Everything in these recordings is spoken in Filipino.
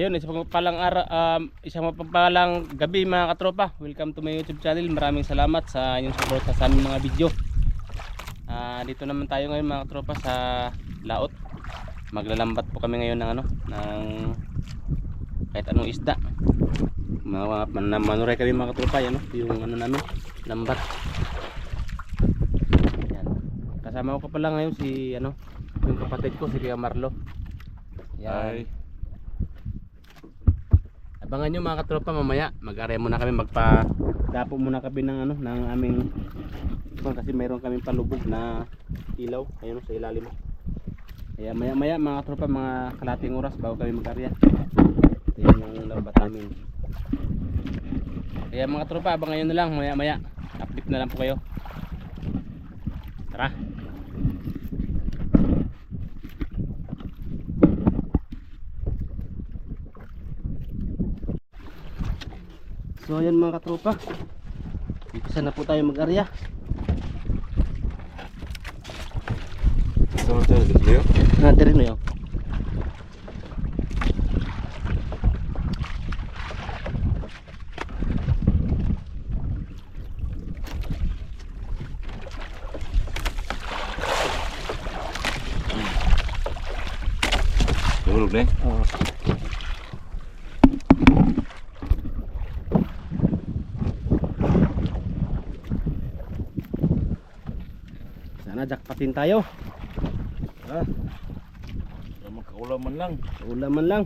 Ayun, isang mapapalang ara, um, isang mapapalang gabi mga katropa. Welcome to my YouTube channel. Maraming salamat sa inyong suporta sa aming mga video. Ah, dito naman tayo ngayon mga katropa sa Laot. Maglalambat po kami ngayon ng ano, ng kahit anong isda. Mga man, manuray kami mga katropa, yan, no? yung ano namin, lambat. Yan. Kasama ko pa pala ngayon si ano, yung kapatid ko si Kuya Marlo. Yan. Abangan nyo mga katropa mamaya. Mag-area muna kami magpa dapo muna kami ng ano ng aming kasi mayroon kaming palubog na ilaw ayun sa ilalim. Kaya maya maya mga katropa mga kalating oras bago kami mag-area. Yan yung lambat namin. Kaya mga katropa abangan nyo na lang maya maya. Update na lang po kayo. Tara. So ayan mga katropa. Umpisa na po tayo mag-arya. Saan tayo dito Leo? Natin rin yun. Nahulog na eh. Oo. Jackpotin tayo. Ha? Para makaulaman lang. Ulaman lang.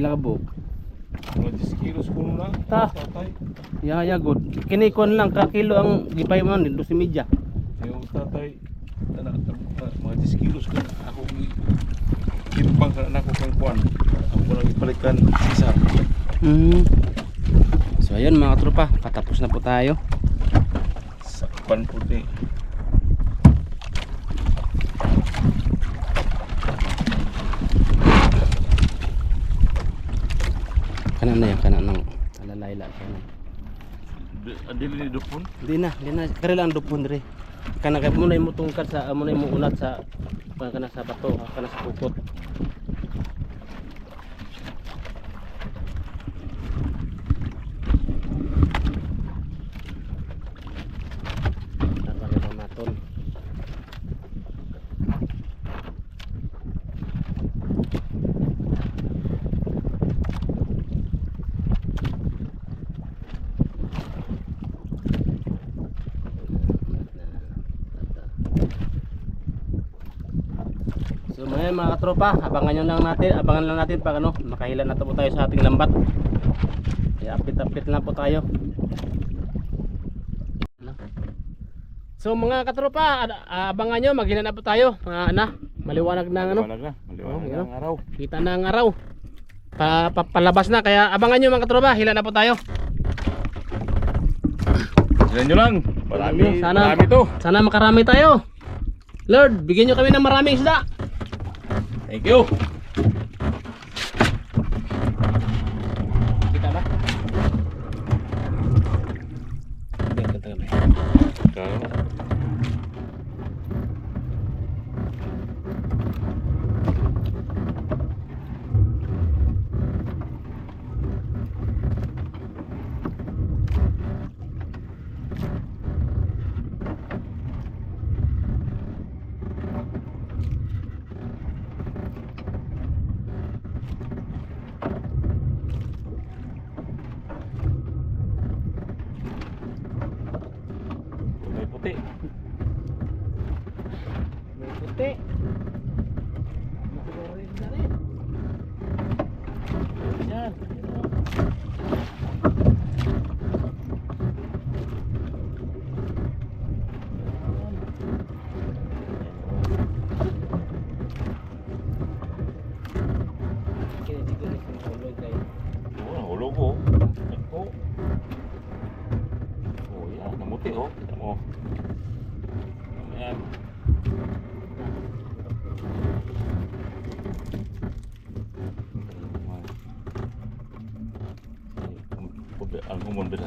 Sa ako. Pila ka buok. Mga 10 kilos ko na. Ta. Tatay. Ya ya good. Kini kon lang ka kilo ang gipay mo ni 12 media. Yung tatay. Anak, mga 10 kilos ko. Ako kimpang ka na ako kang kuwan. Ako ko nang ipalikan isa. Mm. So ayun mga tropa, patapos na po tayo. Sakpan po ni. Kana na yan, kana nang alalayla siya. na. Adili ni Dupon. Di na, di na. Lang dupon dre. Kana kay mo na imo tungkad sa mo na imo unat sa kana kana sa bato, kana sa pukot. So mga mga katropa, abangan nyo lang natin, abangan lang natin pag ano, makahila na po tayo sa ating lambat. Kaya update-update na po tayo. Ano? So mga katropa, abangan nyo, maghila na po tayo. Mga ana, maliwanag na ano, Maliwanag na. Maliwanag Oh, na yun. ang araw. kita na ang araw. Pa, pa- palabas na, kaya abangan nyo mga katropa, hila na po tayo. Tignan nyo lang. Marami, Sana- marami to. Sana makarami tayo. Lord, bigyan nyo kami ng maraming isda. Thank you. Ang humon bila.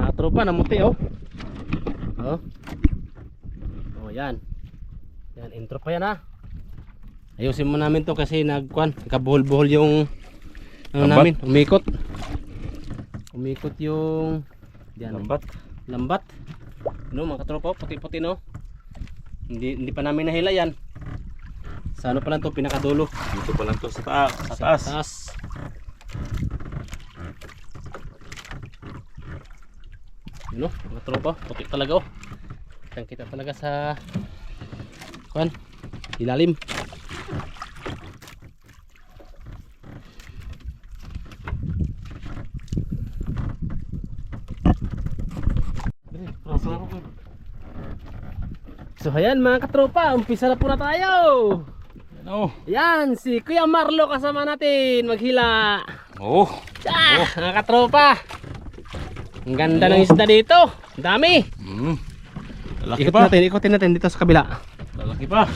Ah, tropa namuti oh. Oh. Oh, yan. Yan intro pa yan ha. Ayusin mo namin to kasi nagkuan, kabuhol-buhol yung ano Lambat. namin, umikot. Umikot yung yan, Lambat. lambat. Ano mga katropa, puti-puti no. Hindi hindi pa namin nahila yan. Sa ano pa lang to pinakadulo. Dito pa lang to sa taas. Sa taas. Taas. Yun o, mga tropa, puti talaga oh. Kitang kita talaga sa kuan, ilalim. So ayan mga katropa, umpisa na po na tayo. Ano? Yan, si Kuya Marlo kasama natin maghila. Oh. Ah, mga katropa. Ang ganda ng isda dito. Ang dami. Mm. Lalaki Ikot pa. natin, ikotin natin dito sa kabila. Lalaki pa.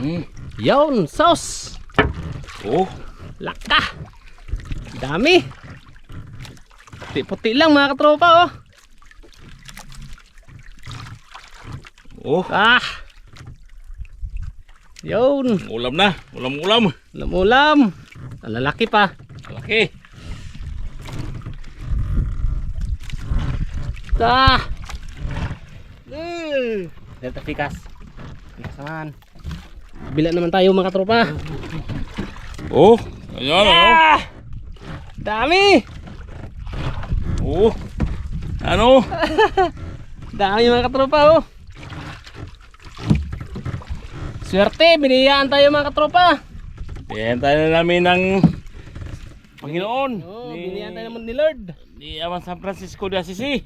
Mm. Yon, sauce. Oh. Laka. Dami. Puti-puti lang mga katropa oh. Oh. Ah. Yon, Ulam na. Ulam-ulam. ulam-ulam. Lalaki pa. Lalaki. Ah. Mm. Delta Ficas. Ficas naman. Bila naman tayo mga katropa. Oh. Ayan. Ano? Ah! Dami! Oh. Ano? Dami mga katropa oh. Swerte, biniyaan tayo mga katropa. Bigyan tayo na namin ng Panginoon. Oh, ni, biniyaan tayo naman ni Lord. ni Aman San Francisco de Assisi.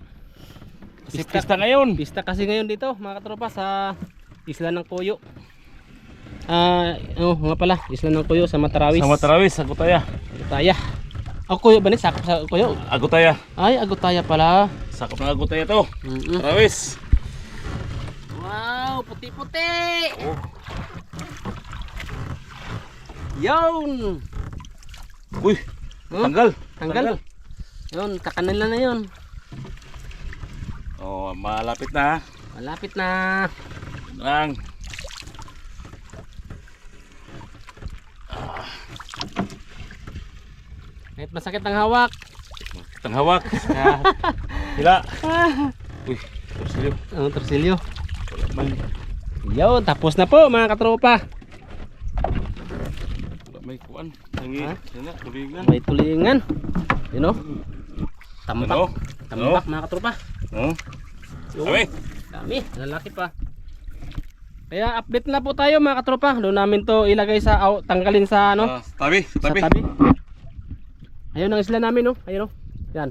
Kasi Pista- pista ngayon. Pista kasi ngayon dito mga katropa sa Isla ng Puyo. Ah, oh, nga pala, Isla ng Puyo sa Matarawis. Sa Matarawis, Agutaya. Agutaya. Ako Kuyo ba ni sakop sa Kuyo? Agutaya. Ay, Agutaya pala. Sakop ng Agutaya to. Mm-mm. Matarawis. Wow, puti-puti. Oh. Yon. Uy. Oh, Tanggal. tanggal. Yun, kakanila na yun. Oh, malapit na. Malapit na. Lang. Kahit masakit ang hawak. Tanghawak. Ah, Hila. Uy, torsilyo. ang torsilyo. Wala man. Yo, tapos na po mga katropa. Wala may kuan. Tangi. Ha? Sana, tulingan. May tulingan. You know? Tambak. Ano? Tambak mga katropa. No? Yun. Kami. Dami, lalaki pa. Kaya update na po tayo mga katropa. Doon namin to ilagay sa out, tanggalin sa ano, Ah, tabi, sa tabi. tabi. Ayun ang isla namin no. Ayun no. Yan.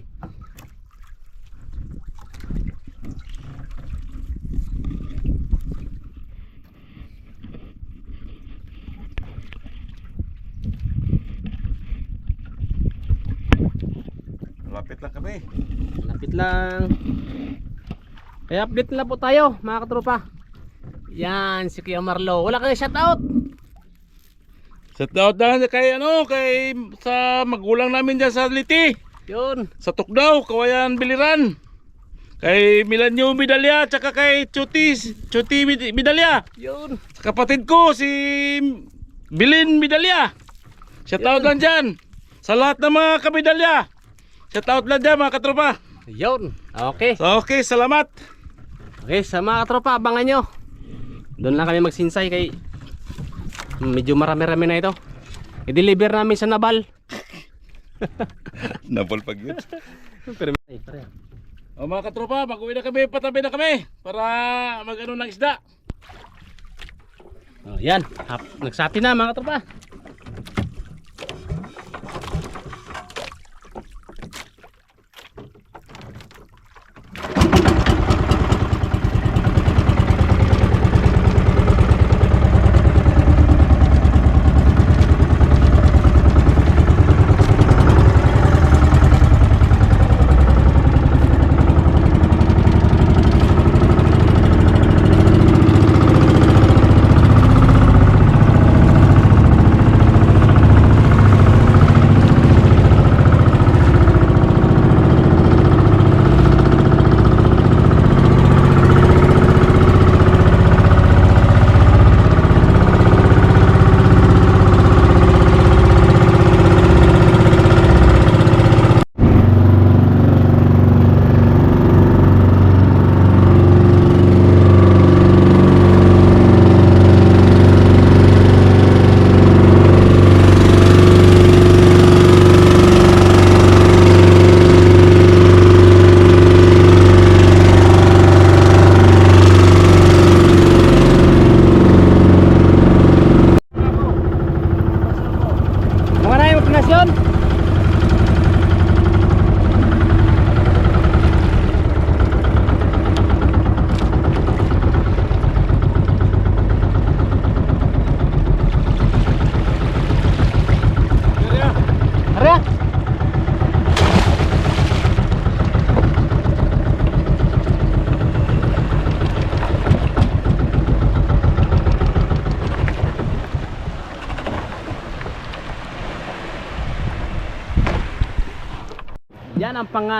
Lapit lang kami. Lapit lang. Kaya update na po tayo mga katropa. Yan si Kuya Marlo. Wala kang shout out. Shout out na kay ano, kay sa magulang namin dyan sa Liti. Yun. Sa Tukdaw, Kawayan Biliran. Kay Milanyo Midalya, tsaka kay Chuti, Chuti Mid- Midalya. Yun. Sa kapatid ko, si Bilin Midalya. Shout out lang dyan. Sa lahat ng mga kamidalya. Shout out lang dyan mga katropa. Yun. Okay. So, okay, salamat. Okay, sa mga katropa, abangan nyo. Doon lang kami magsinsay kay medyo marami-rami na ito. I-deliver namin sa Nabal. Napol pag yun. Pero ay, pare. O mga katropa, mag-uwi na kami, patabi na kami para mag-ano ng isda. Oh, yan. Hap, nagsapi na mga katropa.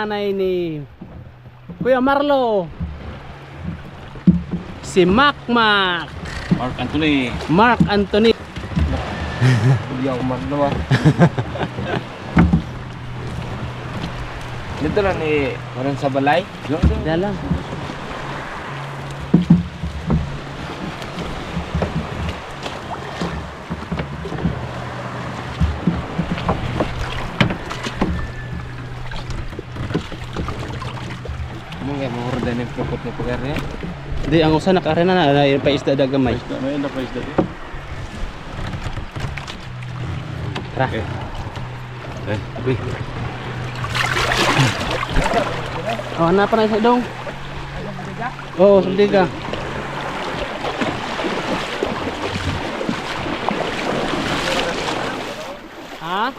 Panganay ni Kuya Marlo. Si Mac Mac. Mark Anthony. Mark Anthony. Hindi ako magnawa. Dito lang ni Maran sa balay. Lang. Order ni pugar niya. Di ang usa nakarena na na paisda dagamay. Isda, may na pa isda. Tara. Okay. Eh, tabi. Oh, na pa na isa dong. Oh, sulti ka. Ha?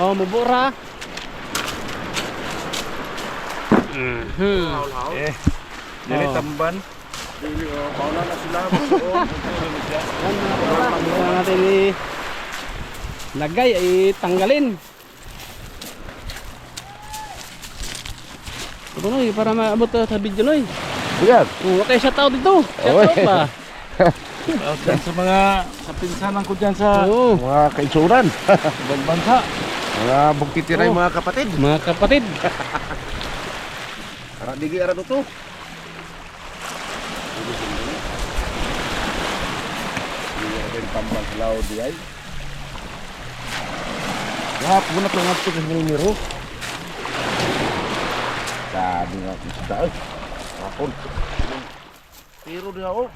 Oh, mubura. Mhm. Eh, dili Oh. tamban. Paula na sila. Yan mga kapatid, hindi na natin i lagay, itanggalin. Ito noy, para maabot uh, sa video noy. Pugar. Oh, okay, shout out dito. Shout Oy. out ba? Out yan sa mga kapinsanan ko dyan sa Oo. Mga kainsuran. ibang bansa. Mga bugtitiray Oh. mga kapatid. Mga kapatid. Ara digi ara to. Iya din tambal law di ay. Ya, puna to nga to kasi niro. Sabi nga ko sa daan. Kapon. Pero dia oh.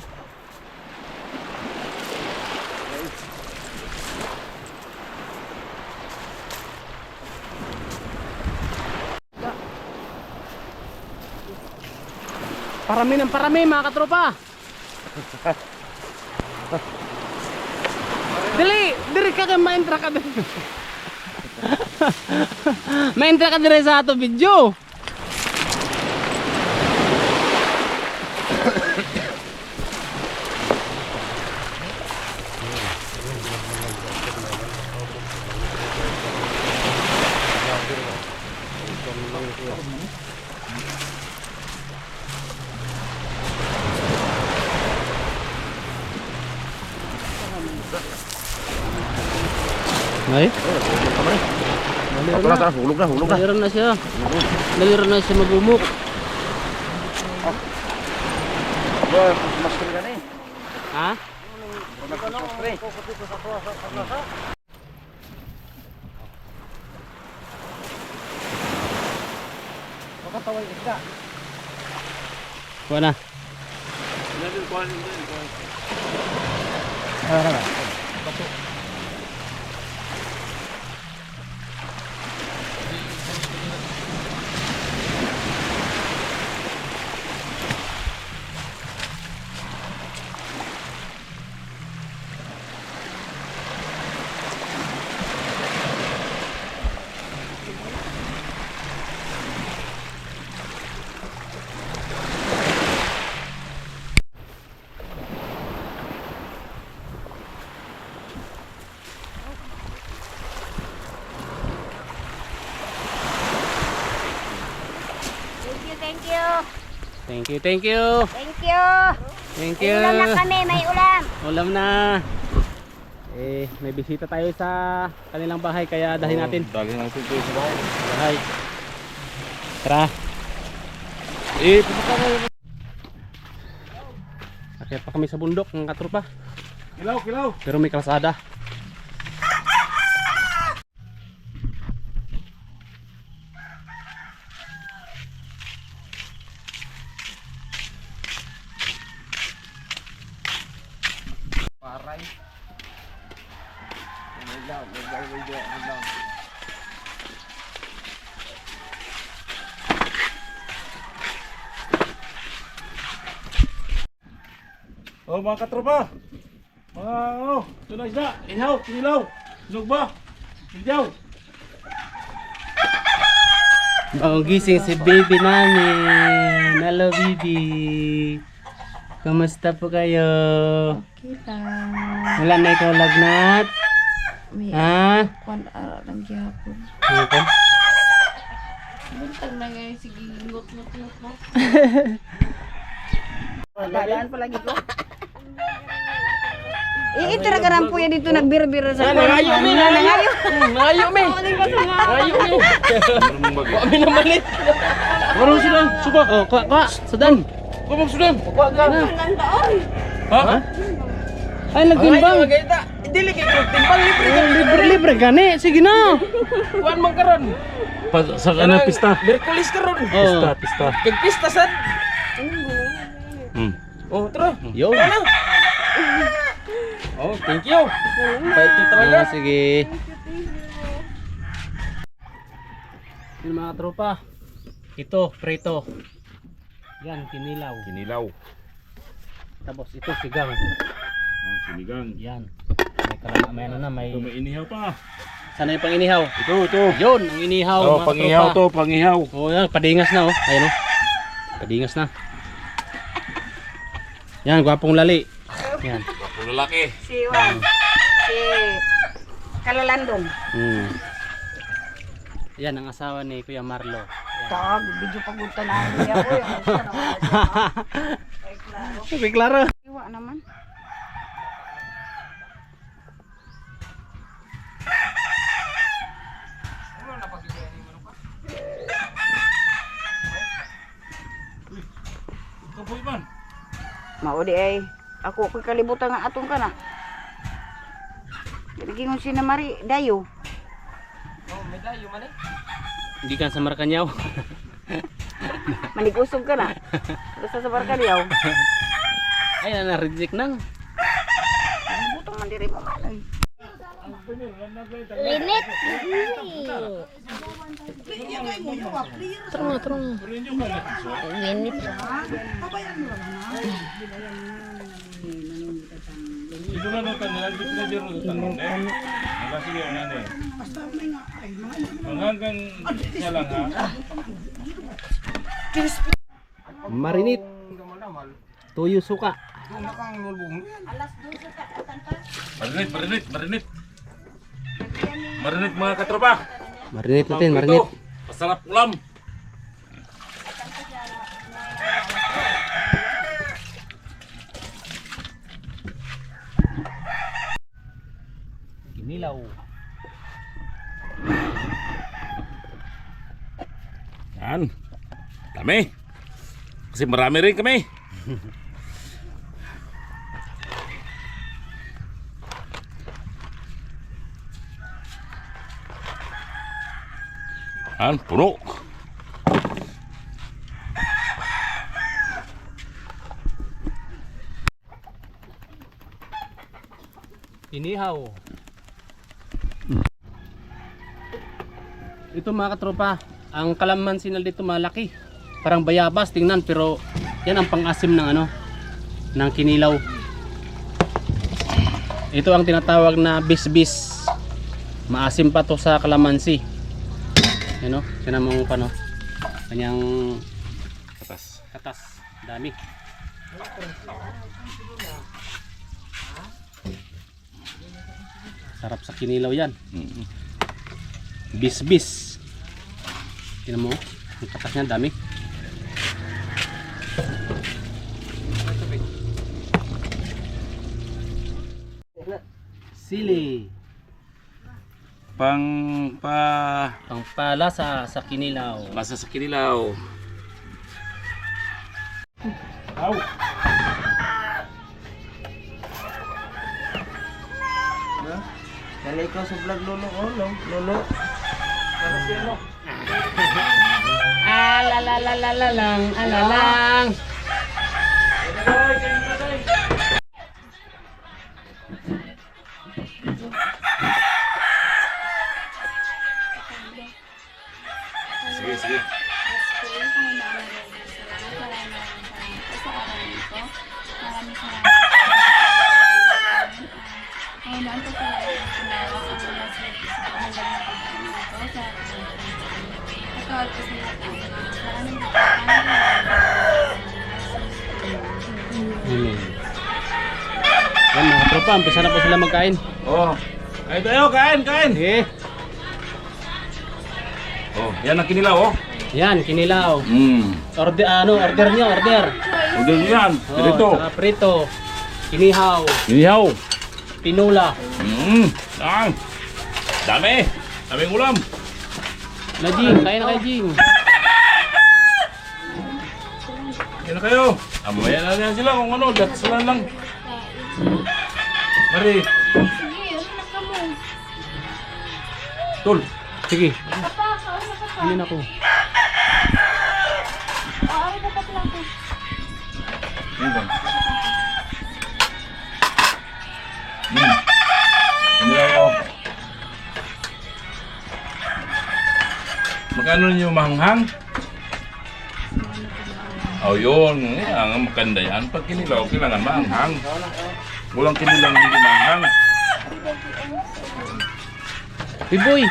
Parami ng parami mga katropa. Dili, diri ka kay maentra ka diri. maentra ka diri sa ato video. Hulog na, hulog na. Naliran na siya. Naliran na siya magumok. Mas kaya na eh. Ha? Kuha na. Thank you, thank you. Thank you, thank you. Thank you. May ulam na kami, may ulam. Ulam na. Eh, may bisita tayo sa kanilang bahay kaya dahin natin. Dali natin ito sa bahay. Bahay. Tara. Eh, pumunta ka. Akyat pa kami sa bundok ng katropa. Kilaw, kilaw. Pero may kalsada. Paray. May law, may law, may law, may law. Oh, mga katropa. Mga ano, tunay isda, ihaw, kinilaw, sunog ba? Bagong gising si baby namin. Hello baby. Kamusta po kayo? Kita. Wala na ikaw lagnat? May Ha? kwan ara lang gyapon. Ano ka? Buntag na ngayon sige ngot ngot ngot ngot. Dadaan pa lagi ko. Eh, itira ka rin po yan dito nagbira-bira sa Nangayo mi, nangayo. Nangayo mi! Nangayo mi! Kami na malit! Ano sila? Suba. Oh, kwa, kwa! Sudan! Kumang sudan. Ha? Ay, nagtimbang! Dili kayo timbang libre ka! Libre, libre gani! Sige na! Kuan man karon. Pa, sa kanang pista. Merkulis karon. Pista, pista. Kag pista sad. Hmm. Oh, tara. Yo. Oh, thank you. Bait niyo talaga. Ah, sige. Yung mga tropa. Ito, preto. Yan, kinilaw. Kinilaw. Tapos ito, sigang. Ah, sinigang. Yan. May karama, may ano na, may... Ito may inihaw pa. Sana yung pang inihaw. Ito, ito. Yun, ang inihaw. Oh, mga pangihaw to, pangihaw. Oh, yan, padingas na oh. Ayun oh. Padingas na. Yan, gwapong lali. Yan lalaki. Si Juan. si Kalalandon. Hmm. Yan ang asawa ni Kuya Marlo. Tag, video pagunta na niya ko yung Sabi klaro. Iwa naman. Mau di ay ako ko kalibutan nga atong kana. Gingon si na Mari dayo. Hindi ka sa Marcanyaw. Manigusog ka na. Basta sa barkadyaw. Ay, na-reject nang. Butang man diri mo man. Linit. Trung, trung. Linit. Ito na nung kanila, dito na dito na tanong eh. Wala sige, ano eh. Hanggang siya lang ha. Marinit. Tuyo suka. Marinit, marinit, marinit. Marinit mga katropa. Marinit natin, marinit. Masarap ulam. Inilaw. Yan. Dami. Kasi marami rin kami. Yan, puno. Inihaw. Ito mga katropa, ang kalamansi na dito malaki. Parang bayabas, tingnan, pero yan ang pang-asim ng ano, ng kinilaw. Ito ang tinatawag na bisbis. Maasim pa to sa kalamansi. Yan o, tinan mo pa no. Kanyang Atas. katas, dami. Sarap sa kinilaw yan. Mm. Bis-bis. Tingnan mo, ang katas niya dami. Sili. Pang pa Pangpala sa sa kinilaw. masa sa kinilaw. Aw. Kala ikaw sa vlog lolo, oh, lolo. lolo. Alalalala lang, alalang. Tayo, kain, kain. Sige. Oh, yan ang kinilaw, oh. Yan, kinilaw. Mm. Order, ano, order nyo, order. Udah yan. Oh, Dito. saka prito. Kinihaw. Inihaw. Pinula. Mm. Ang. Dami. Daming ulam. Na Jing, kain na kay Jing. Yan na kayo. Amaya na yan sila kung ano. Dat sila lang. Mari. Tul. Sige, hindi na ko. Oo, ay ka pa plato. Yan ba? Mm. Inihaw, oh. Magkano ninyo mahanghang? Oh, yun. Eh, ang maganda yan. Pag kinilaw, kailangan maanghang. Walang kinilang hindi maanghang. Biboy,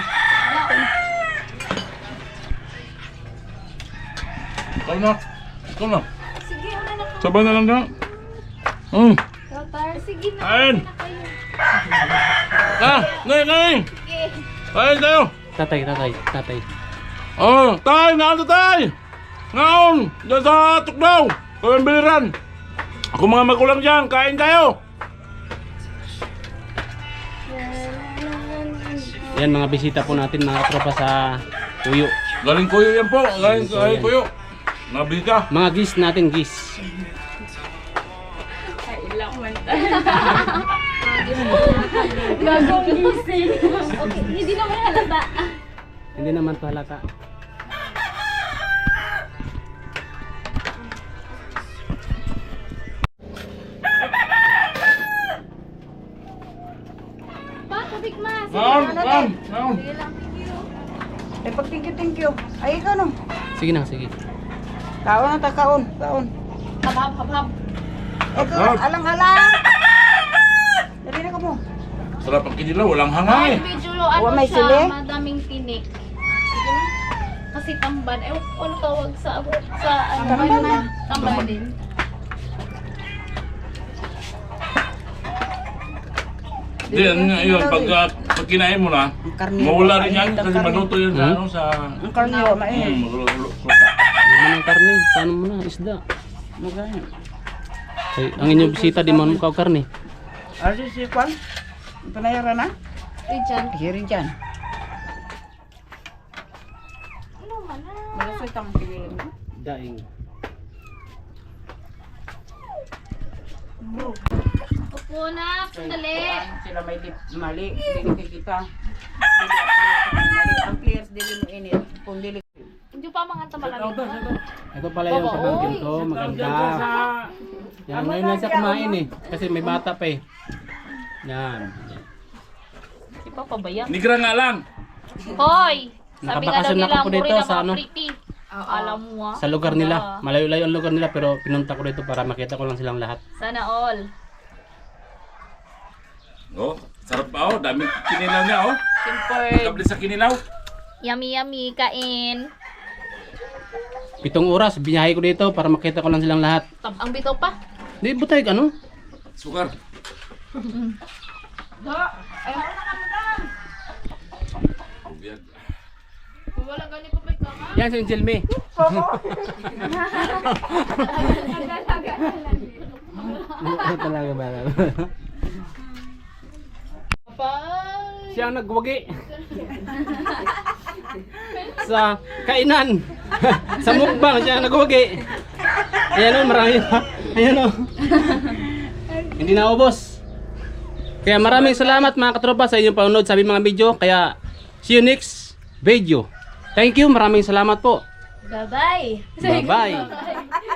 Ikaw na. Ikaw na. Sige, una na ka. Sabay na lang na. Hmm. Rotar, sige na. Kain. kayo. Ah, ngayon, ngayon. Sige. Kain tayo. tatay, tatay, tatay. Oh, tay, naan tay. Ngaon, dyan sa tukdaw. Kayong biliran. Ako mga magulang dyan, kain tayo. Yan mga bisita po natin mga tropa sa Kuyo. Galing Kuyo yan po. Galing, so, galing Kuyo. Mga bisita. Mga gis natin gis. Ay, ilang manta. Gagong gising. okay, hindi naman halata. Hindi naman to halata. Ma'am. Sige lang, thank you. Eh, pag thank you, thank you. Ay, ikaw no. Sige na, sige. Kaon na ta, kaon. Kaon. Habab, habab. Ikaw, Hap. alang-alang. Dali na ka mo. Sarap ang kinilaw, walang hangay. Ay, medyo ano Wa may siya, sili? madaming tinik. Sige na. Kasi tamban. Eh, ano tawag sa, sa ano, Tamban na. Tamban din. Di, ano nga yun, pag, uh, pag kinain mo na, karne. mawala rin yan kasi maluto yan sa Hmm? ano, sa... Ang karne, wa mainit. Hmm. Hindi mo ng karne. Paano mo na? Isda. Magano. Ay, ang inyong bisita, di mo mukha karne. Ano si Kwan? Panayaran na? Richard. Hiring dyan. Ano man na? Malasay tang piling. Daing. Upo na, sandali. Sila may mali. Kay kita. Dili ang players ang players dili mo init. Kung dili Hindi pa mga tamalamig pa. Ito pala yung Baba, pamangkin oy. ko. Maganda. Yan, ngayon lang siya kumain eh. Kasi may bata pa eh. Yan. Di pa pabayang. Nigra nga lang. Hoy! Sabi nga daw Nakabakasyon nila, ako ang dito sa mga ano? pretty. Alam mo ah. Sa lugar nila. Malayo-layo ang lugar nila pero pinunta ko dito para makita ko lang silang lahat. Sana all. Oh, sarap pa oh, daming kinilaw niya oh. Simple. Kabli sa kinilaw. Yummy yummy, kain. Pitong oras, binahay ko dito para makita ko lang silang lahat. Tab ang bitaw pa. Di, butay ano? Sukar. Wala gani ko pa ka. Yan si Jelmy. Talaga ba? Bye. Siya ang nagwagi. sa kainan. sa mukbang siya ang nagwagi. Ayan o, marami pa. Ayan o. Hindi na ubos. Kaya maraming salamat mga katropa sa inyong panonood sa aming mga video. Kaya see you next video. Thank you, maraming salamat po. Bye-bye. Bye-bye. Bye.